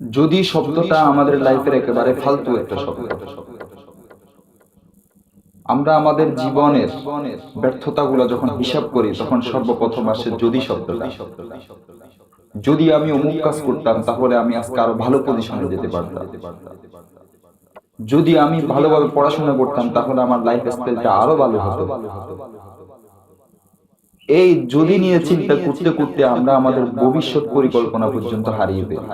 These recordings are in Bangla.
যদি শব্দটা আমাদের লাইফের একেবারে ফালতু একটা শব্দ আমরা আমাদের জীবনের ব্যর্থতাগুলো যখন হিসাব করি তখন সর্বপ্রথম আসে যদি শব্দটা যদি আমি অমুক কাজ করতাম তাহলে আমি আজকে আরও ভালো পজিশনে যেতে পারতাম। যদি আমি ভালোভাবে পড়াশোনা করতাম তাহলে আমার লাইফ স্টাইলটা আরও ভালো হতো। এই যদি নিয়ে চিন্তা করতে করতে আমরা আমাদের ভবিষ্যৎ পরিকল্পনা পর্যন্ত হারিয়ে ফেলি।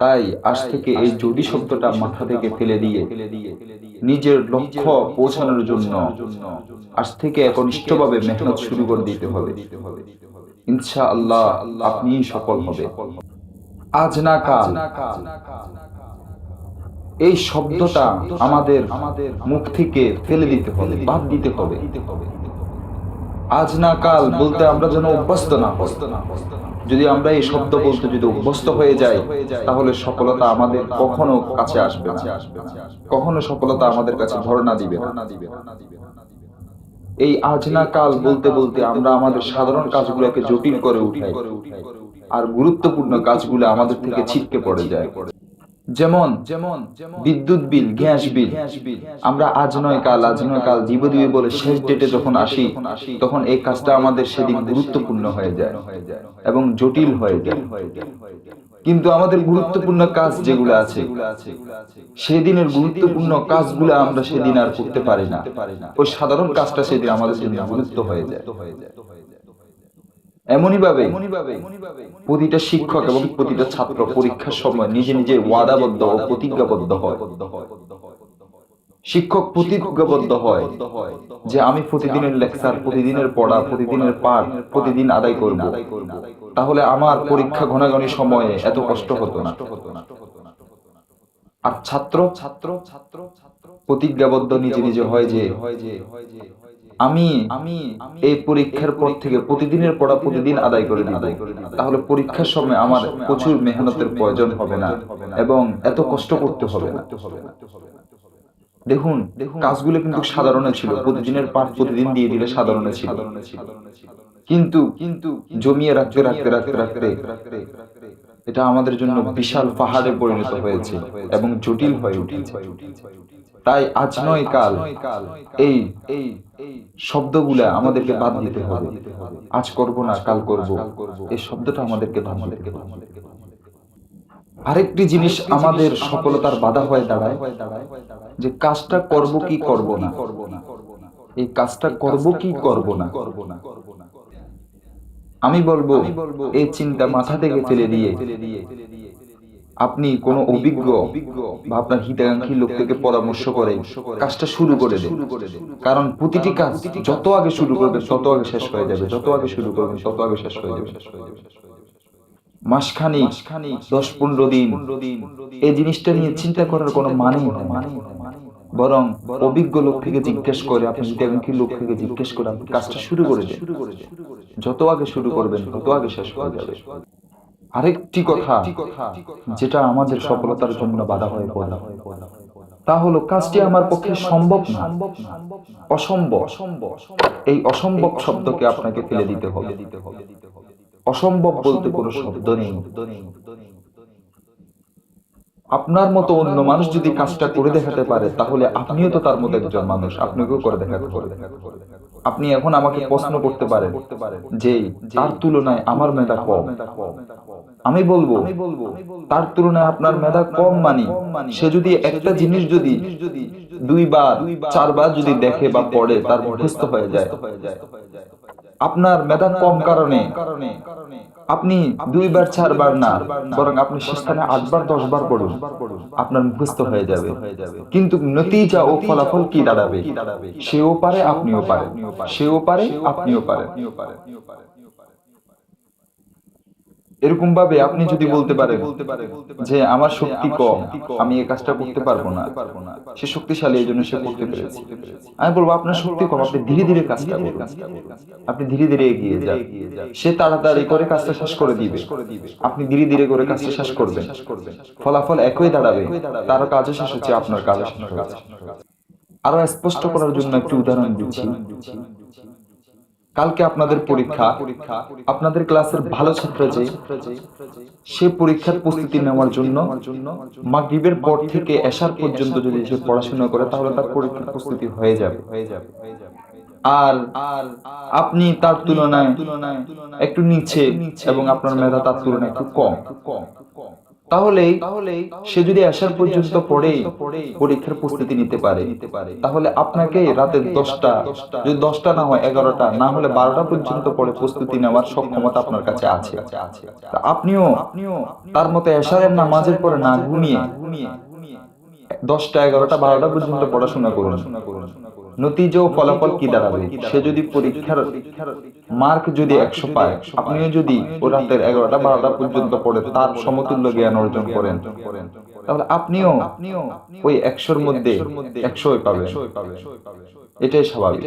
তাই আজ থেকে এই যদি শব্দটা মাথা থেকে ফেলে দিয়ে নিজের লক্ষ্য পৌঁছানোর জন্য আজ থেকে একনিষ্ঠভাবে মেহনত শুরু করে দিতে হবে। ইনশা আল্লাহ আপনি সফল হবে। আজ না কাল। এই শব্দটা আমাদের আমাদের মুখ থেকে ফেলে দিতে হবে। বাদ দিতে হবে। আজ না কাল বলতে আমরা যেন অভ্যস্ত না। যদি আমরা এই শব্দ বলতে যদি অভ্যস্ত হয়ে যাই, তাহলে সফলতা আমাদের কখনো কাছে আসবে কখনো সফলতা আমাদের কাছে ধর্ণা দিবে না। এই আজ না কাল বলতে বলতে আমরা আমাদের সাধারণ কাজগুলোকে জটিল করে উঠাই, আর গুরুত্বপূর্ণ কাজগুলো আমাদের থেকে ছিটকে পড়ে যায়। যেমন যেমন বিদ্যুৎ বিল গ্যাস বিল আমরা আজ নয় কাল আজ নয় কাল দিব দিবে বলে শেষ ডেটে যখন আসি তখন এই কাজটা আমাদের সেদিন গুরুত্বপূর্ণ হয়ে যায় এবং জটিল হয়ে যায়। কিন্তু আমাদের গুরুত্বপূর্ণ কাজ যেগুলো আছে সেদিনের গুরুত্বপূর্ণ কাজগুলো আমরা সেদিন আর করতে পারি না। ওই সাধারণ কাজটা সেদিন আমাদের জন্য গুরুত্ব হয়ে যায়। এমনই ভাবে প্রতিটা শিক্ষক এবং প্রতিটা ছাত্র পরীক্ষার সময় নিজে নিজে ওয়াদাবদ্ধ ও প্রতিজ্ঞাবদ্ধ হয় শিক্ষক প্রতিজ্ঞাবদ্ধ হয় যে আমি প্রতিদিনের লেকচার প্রতিদিনের পড়া প্রতিদিনের পাঠ প্রতিদিন আদায় করব তাহলে আমার পরীক্ষা ঘনাঘনি সময়ে এত কষ্ট হতো না আর ছাত্র ছাত্র ছাত্র ছাত্র প্রতিজ্ঞাবদ্ধ নিজে নিজে হয় যে হয় যে হয় যে আমি আমি এই পরীক্ষার পর থেকে প্রতিদিনের পড়া প্রতিদিন আদায় করে দিব তাহলে পরীক্ষার সময় আমার প্রচুর মেহনতের প্রয়োজন হবে না এবং এত কষ্ট করতে হবে না দেখুন কাজগুলো কিন্তু সাধারণ ছিল প্রতিদিনের পাঠ প্রতিদিন দিয়ে দিলে সাধারণ ছিল কিন্তু কিন্তু জমিয়ে রাখতে রাখতে রাখতে রাখতে এটা আমাদের জন্য বিশাল পাহাড়ে পরিণত হয়েছে এবং জটিল হয়ে উঠেছে। তাই আজ নয় কাল এই শব্দগুলা আমাদেরকে বাদ দিতে হবে। আজ করব না কাল করব এই শব্দটা আমাদেরকে বাদ দিতে হবে। আরেকটি জিনিস আমাদের সফলতার বাধা হয়ে দাঁড়ায় যে কাজটা করব কি করব না। এই কাজটা করব কি করব না। আমি বলব এই চিন্তা মাথা থেকে ফেলে দিয়ে। আপনি কোনো অভিজ্ঞ বা আপনার হিতাকাঙ্ক্ষী লোক থেকে পরামর্শ করে কাজটা শুরু করে দেন। কারণ প্রতিটি কাজ যত আগে শুরু করবেন তত আগে শেষ হয়ে যাবে। যত আগে শুরু করবেন তত আগে শেষ হয়ে যাবে। মাসখানি দশ পনেরো দিন। এই জিনিসটা নিয়ে চিন্তা করার কোনো মানে বরং অভিজ্ঞ লোক থেকে জিজ্ঞেস করে আপনি হিতাকাঙ্ক্ষী লোক থেকে জিজ্ঞেস করে আপনি কাজটা শুরু করে শুরু দেন। যত আগে শুরু করবেন তত আগে শেষ হয়ে যাবে। আরেকটি কথা যেটা আমাদের সফলতার জন্য বাধা হয়ে পড়ল তা হলো কাজটি আমার পক্ষে সম্ভব না। অসম্ভব। এই অসম্ভব শব্দকে আপনাকে ফেলে দিতে হবে। অসম্ভব বলতে কোনো শব্দ নেই। আপনার মতো অন্য মানুষ যদি কাজটা করে দেখাতে পারে তাহলে আপনিও তো তার মতো একজন মানুষ। আপনাকেও করে দেখাতে পারে আপনি এখন আমাকে প্রশ্ন করতে পারেন যে তার তুলনায় আমার মেধা কম। আমি বলব তার তুলনায় আপনার মেধা কম মানি। সে যদি একটা জিনিস যদি দুইবার চারবার যদি দেখে বা পড়ে তার মুখস্থ হয়ে যায়। আপনার মেধা কম কারণে আপনি দুইবার চারবার না বরং আপনি সে স্থানে আটবার দশবার পড়ুন। আপনার মুখস্থ হয়ে যাবে। কিন্তু নতিজা ও ফলাফল কি দাঁড়াবে? সেও পারে আপনিও পারেন। সেও পারে আপনিও পারেন। এরকম ভাবে আপনি যদি বলতে পারেন যে আমার শক্তি কম আমি এই কাজটা করতে পারব না। সে শক্তিশালী এই জন্য সে করতে পেরেছে। আমি বলব আপনার শক্তি কম আপনি ধীরে ধীরে কাজটা করুন। আপনি ধীরে ধীরে এগিয়ে যান। সে তাড়াতাড়ি করে কাজটা শেষ করে দিবে। আপনি ধীরে ধীরে করে কাজটা শেষ করবেন। ফলাফল একই দাঁড়াবে। তার কাজও শেষ হচ্ছে আপনার কাজও শেষ হচ্ছে আরও স্পষ্ট করার জন্য একটি উদাহরণ দিচ্ছি। কালকে আপনাদের পরীক্ষা আপনাদের ক্লাসের ভালো ছাত্র যে সে পরীক্ষার প্রস্তুতি নেওয়ার জন্য মাগরিবের পর থেকে এশার পর্যন্ত যদি সে পড়াশোনা করে তাহলে তার পরীক্ষার প্রস্তুতি হয়ে যাবে। আর আপনি তার তুলনায় একটু নিচে এবং আপনার মেধা তার তুলনায় একটু কম। কম। তাহলে সে যদি আসার পর্যন্ত পড়েই পরীক্ষার প্রস্তুতি নিতে পারে। তাহলে আপনাকে রাতের দশটা যদি দশটা না হয় এগারোটা না হলে বারোটা পর্যন্ত পড়ে প্রস্তুতি নেওয়ার সক্ষমতা আপনার কাছে আছে। তা আপনিও তার মতো এশারের নামাজের পরে না ঘুমিয়ে দশটা এগারোটা বারোটা পর্যন্ত পড়াশোনা করুন। নতিজ ও ফলাফল কি দাঁড়াবে? সে যদি পরীক্ষার মার্ক যদি একশো পায় আপনিও যদি ও রাতের এগারোটা বারোটা পর্যন্ত পড়ে তার সমতুল্য জ্ঞান অর্জন করেন। তাহলে আপনিও ওই একশোর মধ্যে একশোই পাবেন। এটাই স্বাভাবিক।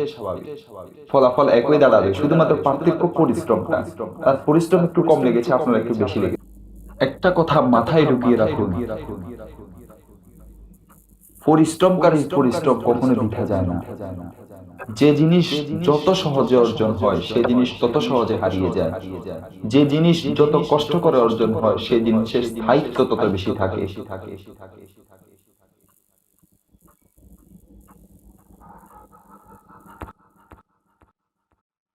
ফলাফল একই দাঁড়াবে। শুধুমাত্র পার্থক্য পরিশ্রমটা। আর পরিশ্রম একটু কম লেগেছে আপনার একটু বেশি লেগেছে। একটা কথা মাথায় ঢুকিয়ে রাখুন। পরিশ্রমকারী পরিশ্রম কখনো বিঠা যায় না। যে জিনিস যত সহজে অর্জন হয় সে জিনিস তত সহজে হারিয়ে যায়। যে জিনিস যত কষ্ট করে অর্জন হয় সে জিনিসের স্থায়িত্ব তত বেশি থাকে।